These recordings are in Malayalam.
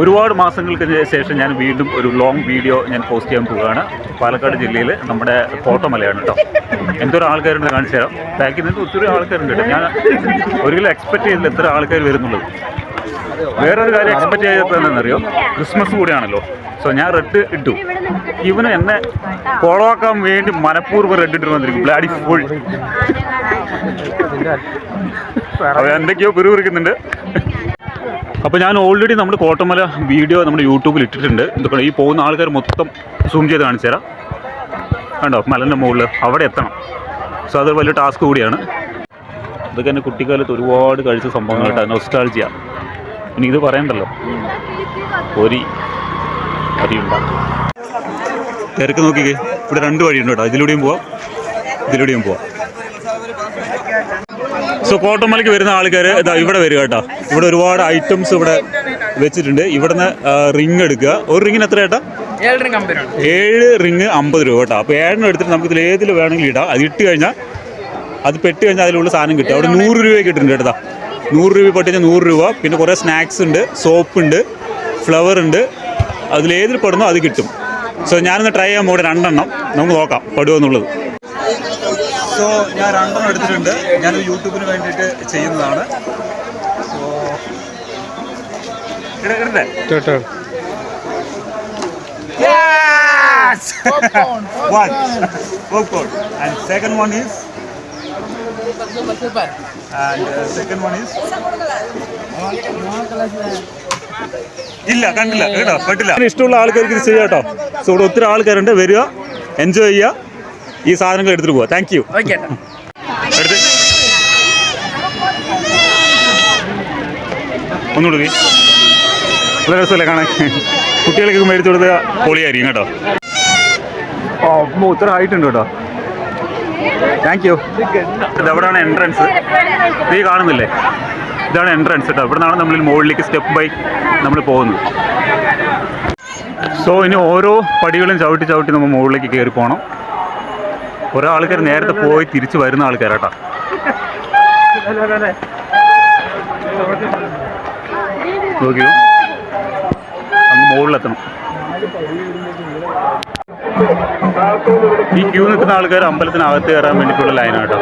ഒരുപാട് മാസങ്ങൾക്ക് ശേഷം ഞാൻ വീണ്ടും ഒരു ലോങ് വീഡിയോ ഞാൻ പോസ്റ്റ് ചെയ്യാൻ പോവുകയാണ്. പാലക്കാട് ജില്ലയിൽ നമ്മുടെ കോട്ടമലയാണ് കേട്ടോ എന്തൊരു ആൾക്കാരുണ്ട് കാണിച്ചു തരാം. ബാക്കിൽ നിന്ന് ഒത്തിരി ആൾക്കാരുണ്ട് കേട്ടോ ഞാൻ ഒരിക്കലും എക്സ്പെക്ട് ചെയ്തില്ല എത്ര ആൾക്കാർ വരുന്നുള്ളത്. വേറൊരു കാര്യം എക്സ്പെക്ട് ചെയ്തതെന്നറിയോ ക്രിസ്മസ് കൂടിയാണല്ലോ. സോ ഞാൻ റെഡ് ഇട്ടു. ഇവന് എന്നെ ഫോളോ ആക്കാൻ വേണ്ടി മനഃപൂർവം റെഡ് ഇട്ട് വന്നിരിക്കും. ബ്ലാഡി ഫുൾ എന്തൊക്കെയോ പിറുപിറുക്കുന്നുണ്ട് അപ്പോൾ ഞാൻ ഓൾറെഡി നമ്മുടെ കോട്ടമല വീഡിയോ നമ്മുടെ യൂട്യൂബിൽ ഇട്ടിട്ടുണ്ട്. എന്തൊക്കെ ഈ പോകുന്ന ആൾക്കാർ മൊത്തം സൂം ചെയ്ത് കാണിച്ചു തരാം. കണ്ടോ മലന്റെ മുകളിൽ അവിടെ എത്തണം. സോ അതൊരു വലിയ ടാസ്ക് കൂടിയാണ്. ഇതൊക്കെ എന്റെ കുട്ടിക്കാലത്ത് ഒരുപാട് കഴിച്ച സംഭവങ്ങളായിട്ട് നൊസ്റ്റാൾജിയ ഇനി ഇത് പറയണ്ടല്ലോ. ഒരി അരിയുണ്ട. തിരക്ക് നോക്കിക്കേ. ഇവിടെ രണ്ട് വഴിയുണ്ട് കേട്ടോ. ഇതിലൂടെയും പോവാം. ഇതിലൂടെയും പോവാം. സോ കോട്ടമലയ്ക്ക് വരുന്ന ആൾക്കാർ ഇതാ ഇവിടെ വരിക കേട്ടോ. ഇവിടെ ഒരുപാട് ഐറ്റംസ് ഇവിടെ വെച്ചിട്ടുണ്ട്. ഇവിടുന്ന് റിങ് എടുക്കുക. ഒരു റിങ്ങിന് എത്ര ചേട്ടാ കമ്പനിയാണ് ഏഴ് റിങ് അമ്പത് രൂപ. കേട്ടോ. അപ്പോൾ ഏഴെണ്ണം എടുത്തിട്ട് നമുക്ക് ഇതിൽ ഏതിൽ വേണമെങ്കിലും ഇടാം. അത് ഇട്ട് കഴിഞ്ഞാൽ അത് പെട്ട് കഴിഞ്ഞാൽ അതിലുള്ള സാധനം കിട്ടും. അവിടെ നൂറ് രൂപയ്ക്ക് ഇട്ടിട്ടുണ്ട് കേട്ടോ നൂറ് രൂപ പെട്ട് കഴിഞ്ഞാൽ നൂറ് രൂപ. പിന്നെ കുറേ സ്നാക്സ് ഉണ്ട്. സോപ്പ് ഉണ്ട്. ഫ്ലവർ ഉണ്ട്. അതിലേതിൽ പെടുന്നോ അത് കിട്ടും. സോ ഞാനൊന്ന് ട്രൈ ചെയ്യാൻ പോകട്ടെ രണ്ടെണ്ണം. നമുക്ക് നോക്കാം. പെടുമോ എന്നുള്ളത്. സോ ഞാൻ രണ്ടെണ്ണം എടുത്തിട്ടുണ്ട്. ഞാൻ യൂട്യൂബിന് വേണ്ടിയിട്ട് ചെയ്യുന്നതാണ്. സോ കേട്ടോ One. Popcorn. And second one is. And uh, second one is. ഇല്ല കണ്ടില്ല കേട്ടോ പെട്ടില്ല ഇഷ്ടമുള്ള ആൾക്കാർക്ക് ഇത് ചെയ്യാം കേട്ടോ. സോ ഇവിടെ ഒത്തിരി ആൾക്കാരുണ്ട്. വരിക എൻജോയ് ചെയ്യുക. ഈ സാധനങ്ങൾ എടുത്തിട്ട് പോവാ. താങ്ക് യു ഓക്കെ എടുത്ത്. ഒന്നുകൂടി നല്ല രസമല്ലേ കാണാൻ. കുട്ടികൾക്കൊക്കെ മേടിച്ചു കൊടുത്ത പൊളിയായിരിക്കും കേട്ടോ. ഓ അമ്മ ഉത്തരം ആയിട്ടുണ്ട് കേട്ടോ. താങ്ക് യു ഇതെവിടെയാണ് എൻട്രൻസ് നീ കാണുന്നില്ലേ? ഇതാണ് എൻട്രൻസ് കേട്ടോ. ഇവിടെ നിന്നാണ് നമ്മൾ മുകളിലേക്ക് സ്റ്റെപ്പ് ബൈ നമ്മൾ പോകുന്നത്. സോ ഇനി ഓരോ പടികളും ചവിട്ടി ചവിട്ടി നമ്മൾ മുകളിലേക്ക് കയറി പോകണം ഓരോ ആൾക്കാർ നേരത്തെ പോയി തിരിച്ചു വരുന്ന ആൾക്കാരാട്ടാ. നോക്കിയോ അങ്ങ് മുകളിലെത്തണം. ഈ ക്യൂ നിൽക്കുന്ന ആൾക്കാർ അമ്പലത്തിനകത്ത് കയറാൻ വേണ്ടിയിട്ടുള്ള ലൈനാട്ടോ.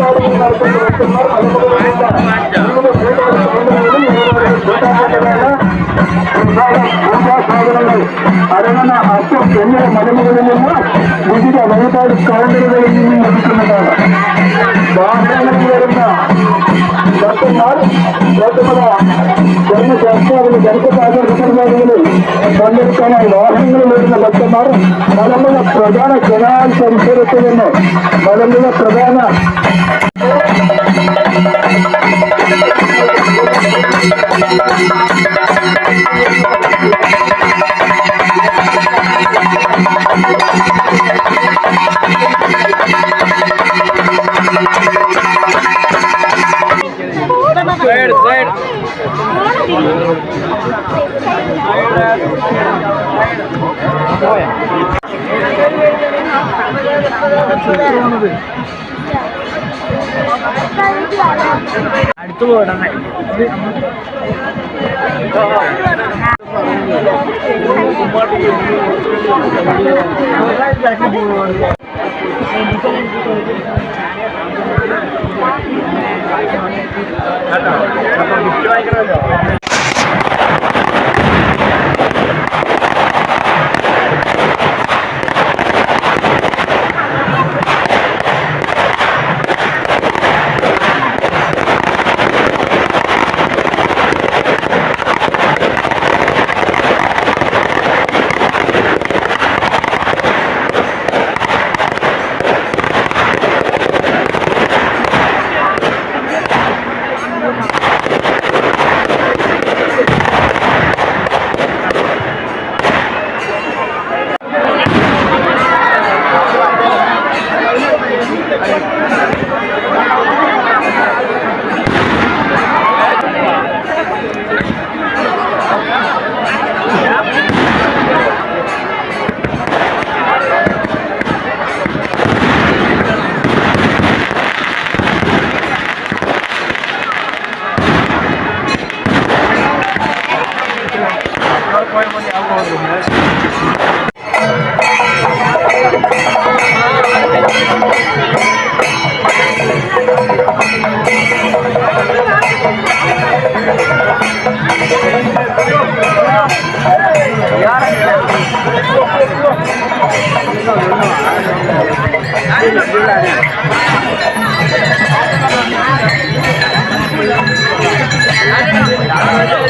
സാധനങ്ങൾ ಎಲ್ಲ ಮನೆಮಗಳನ್ನೆಲ್ಲ ವಿವಿಧ ವಹಿವಾಟು ಕೌಂಟರ್ಗಳಲ್ಲಿ ನಡೆಸಿಕೊಂಡಿದ್ದಾರೆ ವಾಹನಗಳಿಂದ ಬರ್ತಿದ್ದಾರೆ ಗೌತಮದ ಜನ್ಮ ಶಾಸ್ತ್ರವನ್ನು ಜನಪದಾಗಿ ಋತುಮಾನಗಳು ಬಂದಿರ್ತಾನೆ ವಾಹನಗಳಿಂದ ಬರ್ತಿದ್ದಾರೆ ಮಲಮಲ ಪ್ರಧಾನ ಜನಾಂಶ ವಿಷಯತೆಯನ್ನು ಮಲಮಲ ಪ್ರಧಾನ Thank you. അടുത്ത് പോടണേ കേട്ടോ ഗിഫ്റ്റ് വാങ്ങിക്കണമല്ലോ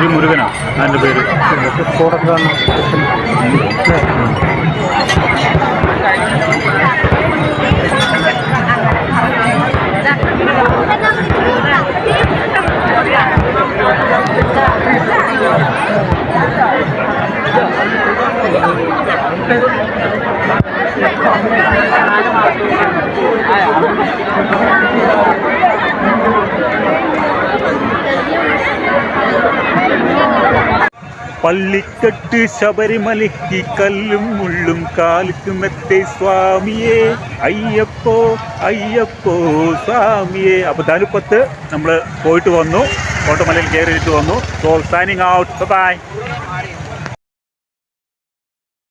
ശ്രീ മുരുകനാണ് അതിന്റെ പേര്. പള്ളിക്കെട്ട് ശബരിമലയ്ക്ക് കല്ലും മുള്ളും കാൽക്കുമെത്തെ മെത്തെ സ്വാമിയെ. അയ്യപ്പോ അയ്യപ്പോ സ്വാമിയെ. അപ്പോൾ തനുപ്പത്ത് നമ്മൾ പോയിട്ട് വന്നു. കോട്ടമലയിൽ കയറിയിട്ട് വന്നു. So signing out by